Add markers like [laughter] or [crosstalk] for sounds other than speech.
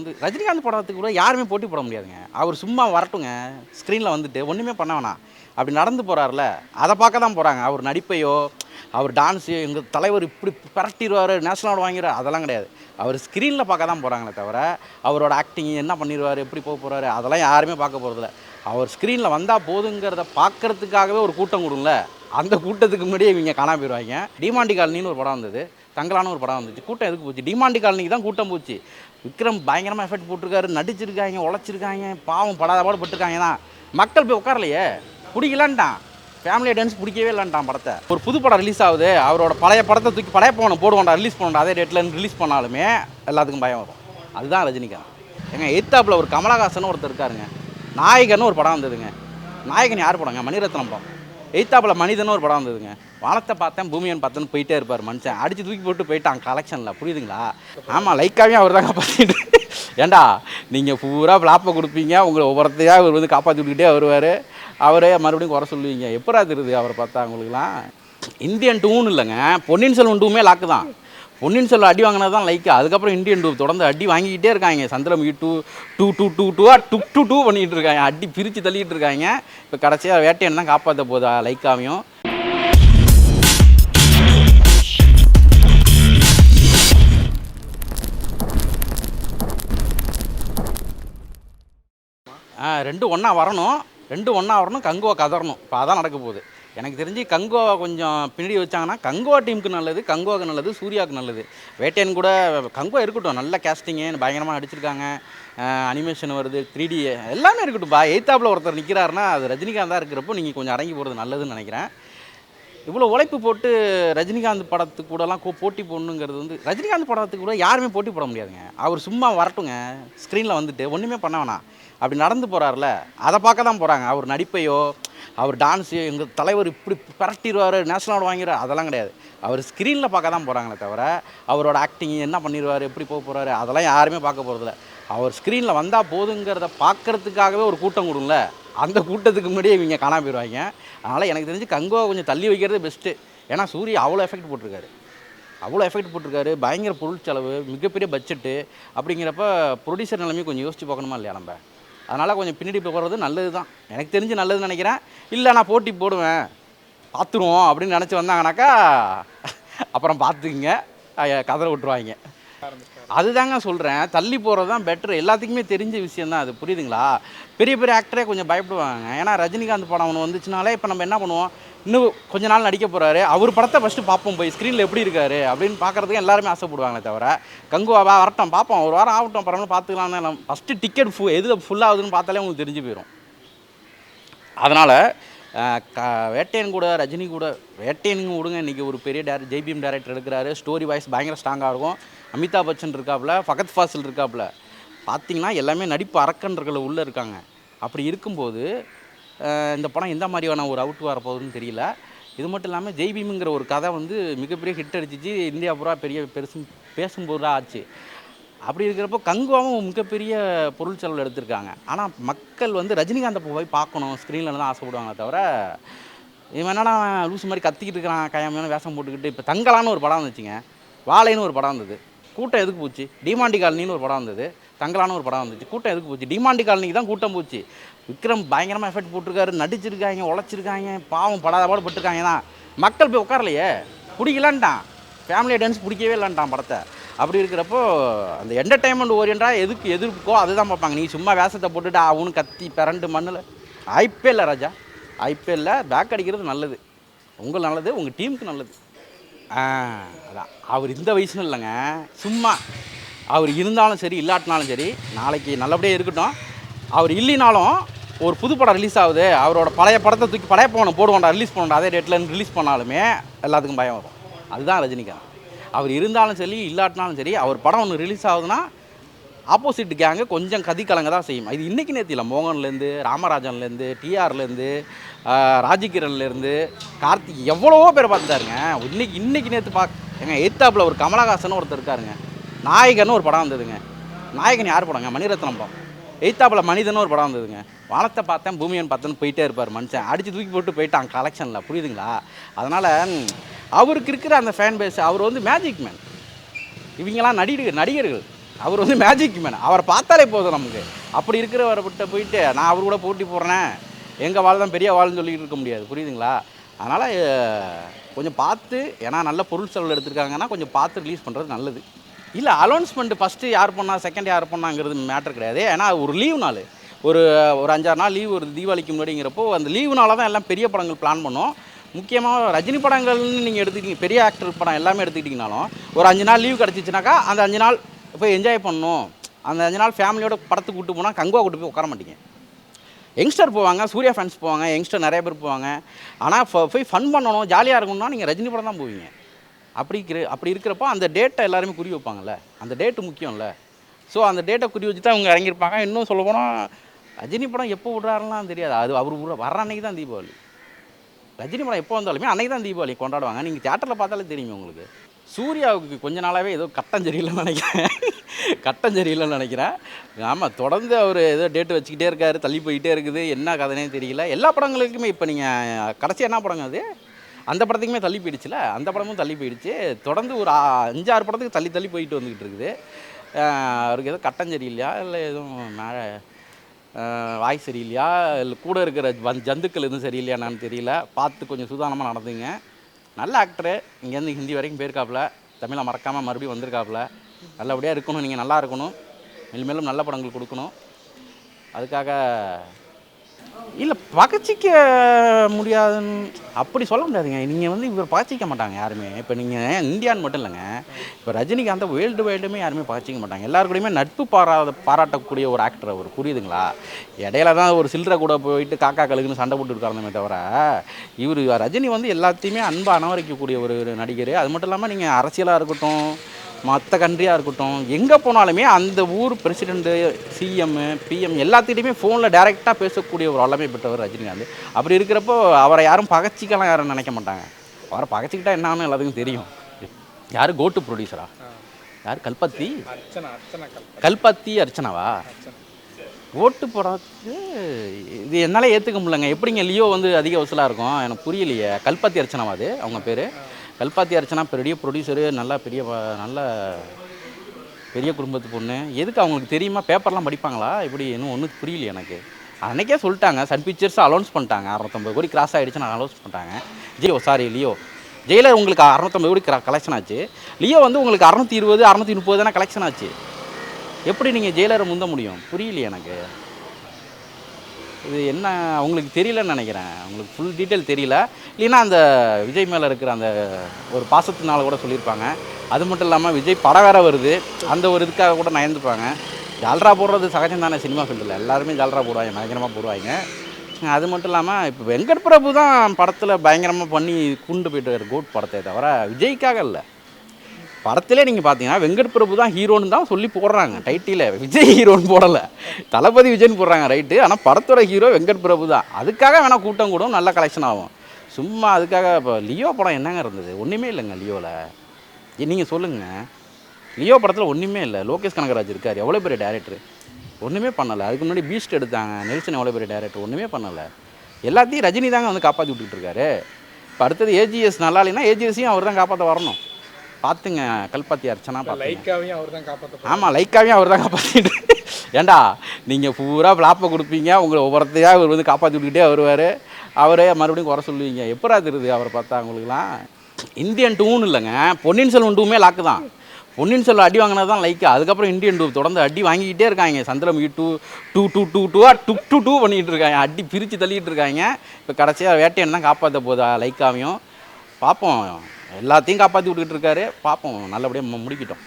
வந்து ரஜினிகாந்த் படத்துக்கு கூட யாருமே போட்டி போட முடியாதுங்க. அவர் சும்மா வரட்டுங்க. ஸ்க்ரீனில் வந்துட்டு ஒன்றுமே பண்ண வேணாம். அப்படி நடந்து போகிறாருல அதை பார்க்க தான் போகிறாங்க அவர் நடிப்பையோ அவர் டான்ஸையோ எங்கள் தலைவர் இப்படி பரட்டிடுவார் நேஷனல் அவார்டு வாங்கிடுவார் அதெல்லாம் கிடையாது. அவர் ஸ்க்ரீனில் பார்க்க தான் போகிறாங்களே தவிர அவரோட ஆக்டிங் என்ன பண்ணிடுவார் எப்படி போக போகிறாரு அதெல்லாம் யாருமே பார்க்க போகிறதில்ல அவர் ஸ்க்ரீனில் வந்தால் போதுங்கிறத பார்க்கறதுக்காகவே ஒரு கூட்டம் கொடுங்கள அந்த கூட்டத்துக்கு முன்னாடியே இவங்க காணாம போயிடுவாங்க டிமாண்டி காலனின்னு ஒரு படம் வந்தது. தங்கலான ஒரு படம் வந்துச்சு. கூட்டம் எதுக்கு போச்சு? டிமாண்டி காலனிக்கு தான் கூட்டம் போச்சு. விக்ரம் பயங்கரமாக எஃபெக்ட் போட்டிருக்காரு. நடிச்சிருக்காங்க உழைச்சிருக்காங்க. பாவம் படாத பாடு பட்டிருக்காங்க தான். மக்கள் போய் உட்காரலையே? பிடிக்கலான்ட்டான். ஃபேமிலி டான்ஸ் பிடிக்கவே இல்லைன்ட்டான் படத்தை. ஒரு புது படம் ரிலீஸ் ஆகுது. அவரோட பழைய படத்தை தூக்கி பழைய போகணும் போடுவோம்டா ரிலீஸ் பண்ணணும் அதே டேட்டில் ரிலீஸ் பண்ணாலுமே எல்லாத்துக்கும் பயம் வரும். அதுதான் ரஜினிகாந்த். ஏங்க எய்த்தாப்பில் ஒரு கமலஹாசன் ஒருத்தர் இருக்காருங்க. நாயகன் ஒரு படம் வந்ததுங்க. நாயகன் யார் படங்க? மணிரத்னம் படம். எய்த்தாப்பில் மனிதன் ஒரு படம் வந்ததுங்க. வானத்தை பார்த்தேன் பூமியன் பார்த்தேன்னு போயிட்டே இருப்பார் மனுஷன். அடித்து தூக்கி போட்டு போயிட்டான் கலெக்ஷனில் புரியுதுங்களா? ஆமாம் லைக்காவே அவர் தாங்க பார்த்துட்டு. ஏண்டா நீங்கள் பூரா ஃப்ளாப்பை கொடுப்பீங்க. உங்களை ஒவ்வொருத்தையாக அவர் வந்து காப்பாற்றி விட்டுக்கிட்டே வருவார். அவரே மறுபடியும் குறை சொல்லுவீங்க. எப்பரா தெரியுது அவரை பார்த்தா உங்களுக்குலாம் இந்தியன் டூன்னு இல்லைங்க. பொன்னியின் செல்வன் டூமே லாக்கு தான். பொன்னியின் செல்வன் அடி வாங்கினது தான் லைக் அதுக்கப்புறம் இந்தியன் டூ தொடர்ந்து அடி வாங்கிக்கிட்டே இருக்காங்க. Chandramukhi two two two two டூவாக டூ டூ டூ பண்ணிகிட்டு இருக்காங்க. அடி பிரித்து தள்ளிக்கிட்டு இருக்காங்க. இப்போ கடைசியாக வேட்டையன் தான் காப்பாற்ற போதா லைக்காவையும் ரெண்டு ஒன்றா வரணும். ரெண்டு ஒன்றா வரணும் கங்குவை கதறணும். இப்போ அதான் நடக்க போகுது. எனக்கு தெரிஞ்சு கங்கோவை கொஞ்சம் பின்னாடி வச்சாங்கன்னா கங்கோவா டீமுக்கு நல்லது கங்கோவுக்கு நல்லது சூர்யாவுக்கு நல்லது. வேட்டையன் கூட கங்குவா இருக்கட்டும் நல்ல கேஸ்டிங்கு பயங்கரமாக அடிச்சிருக்காங்க அனிமேஷன் வருது த்ரீ டி எல்லாமே இருக்கட்டும். பா எய்த்தாப்பில் ஒருத்தர் நிற்கிறாருன்னா அது ரஜினிகாந்தாக இருக்கிறப்போ நீங்கள் கொஞ்சம் அடங்கி போகிறது நல்லதுன்னு நினைக்கிறேன். இவ்வளோ உழைப்பு போட்டு ரஜினிகாந்த் படத்துக்கு கூடலாம் கோ போட்டி போடணுங்கிறது வந்து ரஜினிகாந்த் படத்துக்கு கூட யாருமே போட்டி போட முடியாதுங்க. அவர் சும்மா வரட்டுங்க ஸ்க்ரீனில் வந்துட்டு ஒன்றுமே பண்ண வேணாம். அப்படி நடந்து போகிறாருல அதை பார்க்க தான் போகிறாங்க அவர் நடிப்பையோ அவர் டான்ஸு எங்கள் தலைவர் இப்படி பரட்டிடுவார் நேஷனல் அவார்டு வாங்கிடுவார் அதெல்லாம் கிடையாது. அவர் ஸ்க்ரீனில் பார்க்க தான் போகிறாங்களே தவிர அவரோட ஆக்டிங் என்ன பண்ணிடுவார் எப்படி போக போகிறாரு அதெல்லாம் யாருமே பார்க்க போகிறதில்ல அவர் ஸ்க்ரீனில் வந்தால் போதுங்கிறத பார்க்கறதுக்காகவே ஒரு கூட்டம் கொடுங்கள அந்த கூட்டத்துக்கு முன்னாடியே இவங்க காணாம போயிடுவாங்க அதனால் எனக்கு தெரிஞ்சு கங்குவா கொஞ்சம் தள்ளி வைக்கிறது பெஸ்ட்டு ஏன்னா சூரிய அவ்வளோ எஃபெக்ட் போட்டிருக்காரு. அவ்வளோ எஃபெக்ட் போட்டிருக்காரு. பயங்கர பொருள் செலவு மிகப்பெரிய பட்ஜெட்டு அப்படிங்கிறப்ப ப்ரொடியூசர் நிலைமையும் கொஞ்சம் யோசித்து பார்க்கணுமா இல்லையா நம்ம? அதனால் கொஞ்சம் பின்னாடி போகிறது நல்லது தான் எனக்கு தெரிஞ்சு நல்லதுன்னு நினைக்கிறேன். இல்லை நான் போட்டி போடுவேன். பார்த்துருவோம் அப்படின்னு நினச்சி வந்தாங்கனாக்கா அப்புறம் பார்த்துக்குங்க. அஹ் கதற விட்டுருவாங்க. அதுதாங்க சொல்கிறேன் தள்ளி போகிறது தான் பெட்ரு எல்லாத்துக்குமே தெரிஞ்ச விஷயம் தான் அது. புரியுதுங்களா? பெரிய பெரிய ஆக்டரே கொஞ்சம் பயப்படுவாங்க. ஏன்னா ரஜினிகாந்த் படம் ஒன்று வந்துச்சுனாலே இப்போ நம்ம என்ன பண்ணுவோம்? இன்னும் கொஞ்ச நாள் நடிக்க போகிறாரு அவர் படத்தை ஃபஸ்ட்டு பார்ப்போம் போய். ஸ்க்ரீனில் எப்படி இருக்காரு அப்படின்னு பார்க்குறதுக்கு எல்லாருமே ஆசைப்படுவாங்களே தவிர கங்குவாவா வரட்டும் பார்ப்போம். ஒரு வாரம் ஆகட்டும் பரவாயில்ல பார்த்துக்கலாம் தான் ஃபஸ்ட்டு டிக்கெட் ஃபு எதில் ஃபுல்லாகுதுன்னு பார்த்தாலே உங்களுக்கு தெரிஞ்சு போயிடும் அதனால் வேட்டையன் கூட ரஜினி கூட வேட்டையனுங்க விடுங்க. இன்றைக்கி ஒரு பெரிய டேர ஜெய்பிஎம் டேரக்டர் எடுக்கிறாரு. ஸ்டோரி வாய்ஸ் பயங்கர ஸ்ட்ராங்காக இருக்கும். அமிதாப் பச்சன் இருக்காப்புல ஃபகத் ஃபாசில் இருக்காப்புல. பார்த்தீங்கன்னா எல்லாமே நடிப்பு அரக்கன்றர்கள் உள்ளே இருக்காங்க. அப்படி இருக்கும்போது இந்த படம் எந்த மாதிரியான ஒரு அவுட் வரப்போகுதுன்னு தெரியல. இது மட்டும் இல்லாமல் ஜெய்பீமுங்கிற ஒரு கதை வந்து மிகப்பெரிய ஹிட் அடிச்சிச்சு. இந்தியா பூரா பெரிய பெருசும் பேசும்போது ஆச்சு. அப்படி இருக்கிறப்போ கங்குவாவும் மிகப்பெரிய பொருள் செலவில் எடுத்திருக்காங்க. ஆனால் மக்கள் வந்து ரஜினிகாந்தை போய் பார்க்கணும் ஸ்க்ரீனில் தான் ஆசைப்படுவாங்களே தவிர இவன் என்னடா லூஸ் மாதிரி கத்திக்கிட்டு இருக்கிறான் கயமையான வேஷம் போட்டுக்கிட்டு இப்போ தங்கலான்னு ஒரு படம் வந்துச்சுங்க. வாழைன்னு ஒரு படம் வந்தது. கூட்டம் எதுக்கு போச்சு? டிமாண்டி காலனின்னு ஒரு படம் வந்தது. தங்கலான ஒரு படம் வந்துச்சு. கூட்டம் எதுக்கு போச்சு? டிமாண்டி காலனிக்கு தான் கூட்டம் போச்சு. விக்ரம் பயங்கரமாக எஃபெக்ட் போட்டிருக்காரு. நடிச்சிருக்காங்க உழைச்சிருக்காங்க. பாவம் படாத பாடு பட்டிருக்காங்க தான். மக்கள் போய் உட்காரலையே. பிடிக்கலான்ட்டான். ஃபேமிலியை டான்ஸ் பிடிக்கவே இல்லைன்ட்டான் படத்தை. அப்படி இருக்கிறப்போ அந்த என்டர்டைன்மெண்ட் ஓரியண்டாக எதுக்கு எதிர்க்கோ அதுதான் பார்ப்பாங்க. நீ சும்மா வேஷத்தை போட்டுட்டு அவனு கத்தி பிறண்டு மண்ணில். ஐப்பே இல்லை ராஜா. ஐபிஎல்ல பேக் அடிக்கிறது நல்லது. உங்களுக்கு நல்லது உங்கள் டீமுக்கு நல்லது. அதான். அவர் இந்த வயசுன்னு இல்லைங்க. சும்மா. அவர் இருந்தாலும் சரி இல்லாட்டினாலும் சரி நாளைக்கு நல்லபடியாக இருக்கட்டும். அவர் இல்லைனாலும் ஒரு புது படம் ரிலீஸ் ஆகுது. அவரோட பழைய படத்தை தூக்கி பழைய போகணும் போடுவோம்டா ரிலீஸ் பண்ணுவோம்டா அதே டேட்டில் ரிலீஸ் பண்ணாலுமே எல்லாத்துக்கும் பயம் வரும். அதுதான் ரஜினிகாந்த். அவர் இருந்தாலும் சரி இல்லாட்டினாலும் சரி அவர் படம் ஒன்று ரிலீஸ் ஆகுதுன்னா ஆப்போசிட் கேங்கு கொஞ்சம் கதி கலங்க தான் செய்யும். இது இன்றைக்கி நேற்று இல்லை மோகன்லேருந்து ராமராஜன்லேருந்து டிஆர்லேருந்து ராஜகிரன்லேருந்து கார்த்திக் எவ்வளவோ பேர் பார்த்துட்டாருங்க. இன்னைக்கு இன்றைக்கி நேற்று பார்க்க எங்க எய்த்தாப்பில் ஒரு கமலஹாசன் ஒருத்தர் இருக்காருங்க. நாயகன் ஒரு படம் வந்ததுங்க. நாயகன் யார் படங்க? மணிரத்னம் படம். எய்த்தாப்பில் மனிதன் ஒரு படம் வந்ததுங்க. வானத்தை பார்த்தேன் பூமியன் பார்த்தேன்னு போயிட்டே இருப்பார் மனுஷன். அடித்து தூக்கி போட்டு போயிட்டான் கலெக்ஷனில் புரியுதுங்களா? அதனால் அவருக்கு இருக்கிற அந்த ஃபேன் பேஸ் அவர் வந்து மேஜிக் மேன் இவங்கெல்லாம் நடிகர்கள் நடிகர்கள். அவர் வந்து மேஜிக் மேன் அவரை பார்த்தாலே போதும் நமக்கு. அப்படி இருக்கிறவரை விட்ட போயிட்டு நான் அவர் கூட போட்டி போடுறேன். எங்கள் வாழ் தான் பெரிய வாழ்னு சொல்லிட்டு இருக்க முடியாது. புரியுதுங்களா? அதனால் கொஞ்சம் பார்த்து ஏன்னா நல்ல பொருள் செலவு எடுத்திருக்காங்கன்னா கொஞ்சம் பார்த்து ரிலீஸ் பண்ணுறது நல்லது. இல்லை அலௌன்ஸ்மெண்ட்டு ஃபஸ்ட்டு யார் பண்ணால் செகண்ட் யார் பண்ணாங்கிறது மேட்டர் கிடையாது. ஏன்னா ஒரு லீவ் நாள். ஒரு ஒரு அஞ்சாறு நாள் லீவ் ஒரு தீபாவளிக்கு முன்னாடிங்கிறப்போ அந்த லீவுனால தான் எல்லாம் பெரிய படங்கள் பிளான் பண்ணோம். முக்கியமாக ரஜினி படங்கள்னு நீங்கள் எடுத்துக்கிட்டீங்க பெரிய ஆக்டர் படம் எல்லாமே எடுத்துக்கிட்டிங்கனாலும் ஒரு அஞ்சு நாள் லீவ் கிடச்சிச்சினாக்கா அந்த அஞ்சு நாள் போய் என்ஜாய் பண்ணணும். அந்த அஞ்சு நாள் ஃபேமிலியோட படத்துக்கு கூட்டு போனால் கங்குவா கூட்டு போய் உட்கார மாட்டீங்க. யங்ஸ்டர் போவாங்க சூர்யா ஃபேன்ஸ் போவாங்க யங்ஸ்டர் நிறைய பேர் போவாங்க. ஆனால் போய் ஃபன் பண்ணணும் ஜாலியாக இருக்கணும்னா நீங்கள் ரஜினி படம் தான் போவீங்க. அப்படி இருக்கிற அப்படி இருக்கிறப்போ அந்த டேட்டை எல்லாருமே குறி வைப்பாங்கல்ல. அந்த டேட்டு முக்கியம்ல. ஸோ அந்த டேட்டை குறி வச்சு தான் அவங்க இறங்கியிருப்பாங்க. இன்னும் சொல்ல போனால் ரஜினி படம் எப்போ விடுறாருலாம் தெரியாது. அது அவர் வர்ற அன்னைக்கு தான் தீபாவளி. ரஜினி படம் எப்போ வந்தாலுமே அன்றைக்கி தான் தீபாவளி கொண்டாடுவாங்க. நீங்கள் தேட்டரில் பார்த்தாலே தெரியும் உங்களுக்கு. சூர்யாவுக்கு கொஞ்ச நாளாகவே ஏதோ கட்டம் சரியில்லைன்னு நினைக்கிறேன். [laughs] கட்டம் சரியில்லைன்னு நினைக்கிறேன். ஆமாம் தொடர்ந்து அவர் ஏதோ டேட்டு வச்சுக்கிட்டே இருக்காரு தள்ளி போயிட்டே இருக்குது. என்ன கதைனே தெரியல. எல்லா படங்களுக்குமே இப்போ நீங்கள் கடைசி என்ன படங்க அது? அந்த படத்துக்குமே தள்ளி போயிடுச்சுல? அந்த படமும் தள்ளி போயிடுச்சு. தொடர்ந்து ஒரு அஞ்சாறு படத்துக்கு தள்ளி தள்ளி போயிட்டு வந்துக்கிட்டு இருக்குது. அவருக்கு ஏதோ கட்டம் சரியில்லையா இல்லை எதுவும் மேலே வாய் சரியில்லையா? இல்லை கூட இருக்கிற வந் ஜந்துக்கள் எதுவும் சரியில்லையான்னு தெரியல. பார்த்து கொஞ்சம் சுதானமாக நடந்துங்க. நல்ல ஆக்டரு இங்கேருந்து ஹிந்தி வரைக்கும் போயிருக்காப்புல. தமிழை மறக்காமல் மறுபடியும் வந்திருக்காப்புல. நல்லபடியாக இருக்கணும். நீங்கள் நல்லா இருக்கணும். மேலும் மேலும் நல்ல படங்கள் கொடுக்கணும். அதுக்காக இல்லை பகச்சிக்க முடியாதுன்னு அப்படி சொல்ல முடியாதுங்க. நீங்கள் வந்து இவர் பகச்சிக்க மாட்டாங்க யாருமே. இப்போ நீங்கள் இந்தியான்னு மட்டும் இல்லைங்க. இப்போ ரஜினிகாந்த் வேர்ல்டு வைடுமே யாருமே பகச்சிக்க மாட்டாங்க. எல்லாரு கூடயுமே நட்பு பாராத பாராட்டக்கூடிய ஒரு ஆக்டர் அவர். புரியுதுங்களா? இடையில தான் ஒரு சில்லறை கூட போயிட்டு காக்கா கழுகுன்னு சண்டை போட்டு இருக்காருமே தவிர இவர் ரஜினி வந்து எல்லாத்தையுமே அன்பு அணவரிக்கக்கூடிய ஒரு நடிகர். அது மட்டும் இல்லாமல் நீங்கள் அரசியலாக இருக்கட்டும் மற்ற கண்ட்ரியாக இருக்கட்டும் எங்கே போனாலுமே அந்த ஊர் பிரசிடெண்ட்டு சிஎம் பிஎம் எல்லாத்திட்டையுமே ஃபோனில் டைரெக்டாக பேசக்கூடிய ஒரு வல்லமை பெற்றவர் ரஜினிகாந்த். அப்படி இருக்கிறப்போ அவரை யாரும் பகச்சிக்கலாம் யாரும் நினைக்க மாட்டாங்க. அவரை பகச்சிக்கிட்டா என்னன்னு எல்லாத்துக்கும் தெரியும். யார் கோட்டு ப்ரொடியூசரா யார் கல்பத்தி? கல்பத்தி அர்ச்சனாவா? ஓட்டு போடுறதுக்கு இது என்னால் ஏற்றுக்க முடியலங்க. எப்படிங்க லியோ வந்து அதிக வசூலாக இருக்கும்? எனக்கு புரியலையே. கல்பத்தி அர்ச்சனாவா அது? அவங்க பேர்? கல்பாத்தி அர்ச்சனா பெரிய ப்ரொடியூசரு நல்லா பெரிய நல்ல பெரிய குடும்பத்து பொண்ணு. எதுக்கு அவங்களுக்கு தெரியுமா? பேப்பர்லாம் படிப்பாங்களா? இப்படி இன்னும் ஒன்றும் புரியல எனக்கு. அன்றைக்கே சொல்லிட்டாங்க சன் பிக்சர்ஸ் அலௌன்ஸ் பண்ணிட்டாங்க. அறுநூத்தம்பது கோடி கிராஸ் ஆகிடுச்சுன்னு அலௌன்ஸ் பண்ணிட்டாங்க. Jio sorry Leo. ஜெயிலர் உங்களுக்கு அறுநூத்தம்பது கோடி கலெக்ஷன் ஆச்சு. லியோ வந்து உங்களுக்கு அறுநூத்தி இருபது அறுநூத்தி முப்பது தானே கலெக்ஷன் ஆச்சு. எப்படி நீங்கள் ஜெயிலரை முந்த முடியும்? புரியலையே எனக்கு. இது என்ன அவங்களுக்கு தெரியலன்னு நினைக்கிறேன். அவங்களுக்கு ஃபுல் டீட்டெயில் தெரியல. இல்லைன்னா அந்த விஜய் மேலே இருக்கிற அந்த ஒரு பாசத்தினால கூட சொல்லியிருப்பாங்க. அது மட்டும் இல்லாமல் விஜய் படம் வேற வருது. அந்த ஒரு இதுக்காக கூட நயந்துப்பாங்க. ஜால்ரா போடுறது சகஜம் தானே சினிமா ஃபீல்டில் எல்லாருமே ஜால்ரா போடுவாங்க பயங்கரமாக போடுவாங்க. அது மட்டும் இல்லாமல் இப்போ வெங்கட் பிரபு தான் படத்தில் பயங்கரமாக பண்ணி கூண்டு போயிட்டு இருக்காரு கோட் படத்தை தவிர விஜய்க்காக இல்லை. படத்திலே நீங்கள் பார்த்தீங்கன்னா வெங்கட் பிரபு தான் ஹீரோன்னு தான் சொல்லி போடுறாங்க டைட்டில். விஜய் ஹீரோன்னு போடலை. தளபதி விஜய்னு போடுறாங்க ரைட்டு ஆனால் படத்தோட ஹீரோ வெங்கட் பிரபு தான். அதுக்காக வேணால் கூட்டம் கூடும் நல்ல கலெக்ஷன் ஆகும். சும்மா அதுக்காக இப்போ லியோ படம் என்னங்க இருந்தது? ஒன்றுமே இல்லைங்க லியோவில் நீங்கள் சொல்லுங்கள் லியோ படத்தில் ஒன்றுமே இல்லை. லோகேஷ் கனகராஜ் இருக்கார் எவ்வளோ பெரிய டேரக்டர் ஒன்றுமே பண்ணலை. அதுக்கு முன்னாடி பீஸ்ட் எடுத்தாங்க நெல்சன் எவ்வளோ பெரிய டேரக்டர் ஒன்றுமே பண்ணலை. எல்லாத்தையும் ரஜினி தாங்க வந்து காப்பாற்றி விட்டுட்டுருக்காரு இப்போ அடுத்தது ஏஜிஎஸ் நல்லா இல்லைன்னா ஏஜிஎஸையும் அவர் தான் காப்பாற்ற வரணும். பார்த்துங்க கல்பாத்தி அர்ச்சனா லைக்காவையும் அவர் தான் காப்பாற்ற ஆமாம் லைக்காவையும் அவர் தான் காப்பாற்றிட்டு ஏண்டா நீங்கள் பூரா பிளாப்பை கொடுப்பீங்க உங்களை ஒவ்வொருத்தையாக இவர் வந்து காப்பாற்றி விட்டுக்கிட்டே வருவார். அவரே மறுபடியும் குறை சொல்லுவீங்க. எப்படா தெரியுது அவரை பார்த்தா உங்களுக்குலாம் இந்தியன் டூன்னு இல்லைங்க. பொன்னியின் செல்வன் டூமே லாக்கு தான். பொன்னியின் செல்வன் அடி வாங்கினது தான் லைக்கு அதுக்கப்புறம் இந்தியன் டூ தொடர்ந்து அடி வாங்கிக்கிட்டே இருக்காங்க. Chandramukhi two two two two டூவா டூ டூ டூ பண்ணிக்கிட்டு இருக்காங்க. அடி பிரித்து தள்ளிட்டு இருக்காங்க. இப்போ கடைசியாக வேட்டையன் தான் காப்பாற்ற போதா லைக்காவையும். பார்ப்போம். எல்லாத்தையும் காப்பாற்றி விட்டுக்கிட்டு இருக்காரு. பார்ப்போம். நல்லபடியாக முடிக்கிட்டோம்.